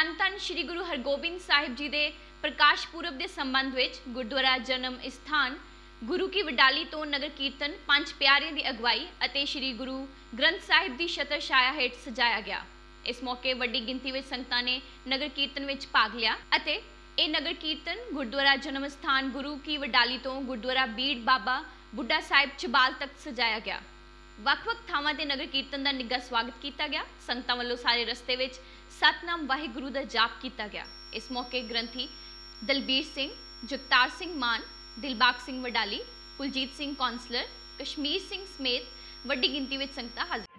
ਧੰਨ ਧੰਨ ਸ੍ਰੀ ਗੁਰੂ ਹਰਗੋਬਿੰਦ ਸਾਹਿਬ ਜੀ ਦੇ ਪ੍ਰਕਾਸ਼ ਪੁਰਬ ਦੇ ਸੰਬੰਧ ਵਿੱਚ ਗੁਰਦੁਆਰਾ ਜਨਮ ਸਥਾਨ, ਗੁਰੂ ਕੀ ਵਡਾਲੀ ਤੋਂ ਨਗਰ ਕੀਰਤਨ, ਪੰਜ ਪਿਆਰਿਆਂ ਦੀ ਅਗਵਾਈ ਅਤੇ ਸ੍ਰੀ ਗੁਰੂ ਗ੍ਰੰਥ ਸਾਹਿਬ ਦੀ ਛਤਰ ਛਾਇਆ ਹੇਠ ਸਜਾਇਆ ਗਿਆ। ਇਸ ਮੌਕੇ ਵੱਡੀ ਗਿਣਤੀ ਵਿੱਚ ਸੰਗਤਾਂ ਨੇ ਨਗਰ ਕੀਰਤਨ ਵਿੱਚ ਭਾਗ ਲਿਆ ਅਤੇ ਇਹ ਨਗਰ ਕੀਰਤਨ ਗੁਰਦੁਆਰਾ ਜਨਮ ਸਥਾਨ, ਗੁਰੂ ਕੀ ਵਡਾਲੀ ਤੋਂ ਗੁਰਦੁਆਰਾ ਬੀੜ ਬਾਬਾ ਬੁੱਢਾ ਸਾਹਿਬ ਚਬਾਲ ਤੱਕ ਸਜਾਇਆ ਗਿਆ। ਵੱਖ-ਵੱਖ ਥਾਵਾਂ ਤੇ ਨਗਰ ਕੀਰਤਨ ਦਾ ਨਿੱਘਾ ਸਵਾਗਤ ਕੀਤਾ ਗਿਆ। ਸੰਗਤਾਂ ਵੱਲੋਂ ਸਾਰੇ ਰਸਤੇ ਵਿੱਚ ਸਤਨਾਮ ਵਾਹਿਗੁਰੂ ਦਾ ਜਾਪ ਕੀਤਾ ਗਿਆ। ਇਸ ਮੌਕੇ ਗ੍ਰੰਥੀ ਦਲਬੀਰ ਸਿੰਘ, ਜਗਤਾਰ ਸਿੰਘ ਮਾਨ, ਦਿਲਬਾਗ ਸਿੰਘ ਵਡਾਲੀ, ਕੁਲਜੀਤ ਸਿੰਘ ਕੌਂਸਲਰ, ਕਸ਼ਮੀਰ ਸਿੰਘ ਸਮੇਤ ਵੱਡੀ ਗਿਣਤੀ ਵਿੱਚ ਸੰਗਤਾਂ ਹਾਜ਼ਰ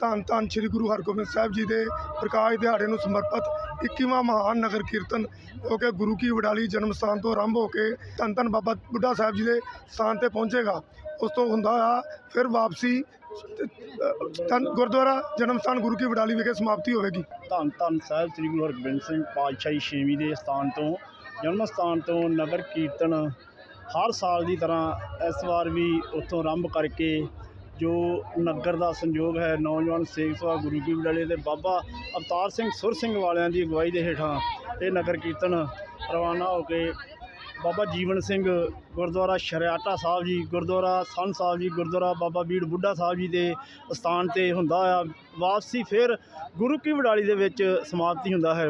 ਧੰਨ ਧੰਨ ਸ੍ਰੀ ਗੁਰੂ ਹਰਗੋਬਿੰਦ ਸਾਹਿਬ ਜੀ ਦੇ ਪ੍ਰਕਾਸ਼ ਦਿਹਾੜੇ ਨੂੰ ਸਮਰਪਿਤ 21ਵਾਂ ਮਹਾਨ ਨਗਰ ਕੀਰਤਨ ਜੋ ਕਿ ਗੁਰੂ ਕੀ ਵਡਾਲੀ ਜਨਮ ਸਥਾਨ ਤੋਂ ਆਰੰਭ ਹੋ ਕੇ ਧੰਨ ਧੰਨ ਬਾਬਾ ਬੁੱਢਾ ਸਾਹਿਬ ਜੀ ਦੇ ਸਥਾਨ ਤੇ ਪਹੁੰਚੇਗਾ। ਉਸ ਤੋਂ ਹੁੰਦਾ ਆ ਫਿਰ ਵਾਪਸੀ ਅ, ਗੁਰਦੁਆਰਾ ਜਨਮ ਸਥਾਨ ਗੁਰੂ ਕੀ ਵਡਾਲੀ ਵਿਖੇ ਸਮਾਪਤੀ ਹੋਵੇਗੀ। ਧੰਨ ਧੰਨ ਸਾਹਿਬ ਸ੍ਰੀ ਗੁਰੂ ਹਰਗੋਬਿੰਦ ਸਿੰਘ ਪਾਤਸ਼ਾਹੀ ਛੇਵੀਂ ਦੇ ਸਥਾਨ ਤੋਂ ਜਨਮ ਸਥਾਨ ਤੋਂ ਨਗਰ ਕੀਰਤਨ ਹਰ ਸਾਲ ਦੀ ਤਰ੍ਹਾਂ ਇਸ ਵਾਰ ਵੀ ਉੱਥੋਂ ਆਰੰਭ ਕਰਕੇ ਜੋ ਨਗਰ ਦਾ ਸੰਯੋਗ ਹੈ, ਨੌਜਵਾਨ ਸੇਖ ਸਭਾ ਗੁਰੂ ਕੀ ਵਡਾਲੇ ਤੇ ਬਾਬਾ ਅਵਤਾਰ ਸਿੰਘ ਸੁਰ ਸਿੰਘ ਵਾਲਿਆਂ ਦੀ ਅਗਵਾਈ ਦੇ ਹੇਠਾਂ ਇਹ ਨਗਰ ਕੀਰਤਨ ਰਵਾਨਾ ਹੋ ਕੇ ਬਾਬਾ ਜੀਵਨ ਸਿੰਘ ਗੁਰਦੁਆਰਾ ਸ਼ਰਿਆਟਾ ਸਾਹਿਬ ਜੀ, ਗੁਰਦੁਆਰਾ ਸੰਨ ਸਾਹਿਬ ਜੀ, ਗੁਰਦੁਆਰਾ ਬਾਬਾ ਬੀੜ ਬੁੱਢਾ ਸਾਹਿਬ ਜੀ ਦੇ ਸਥਾਨ ਤੇ ਹੁੰਦਾ ਆ। ਵਾਪਸੀ ਫਿਰ ਗੁਰੂ ਕੀ ਵਡਾਲੀ ਦੇ ਵਿੱਚ ਸਮਾਪਤੀ ਹੁੰਦਾ ਹੈ।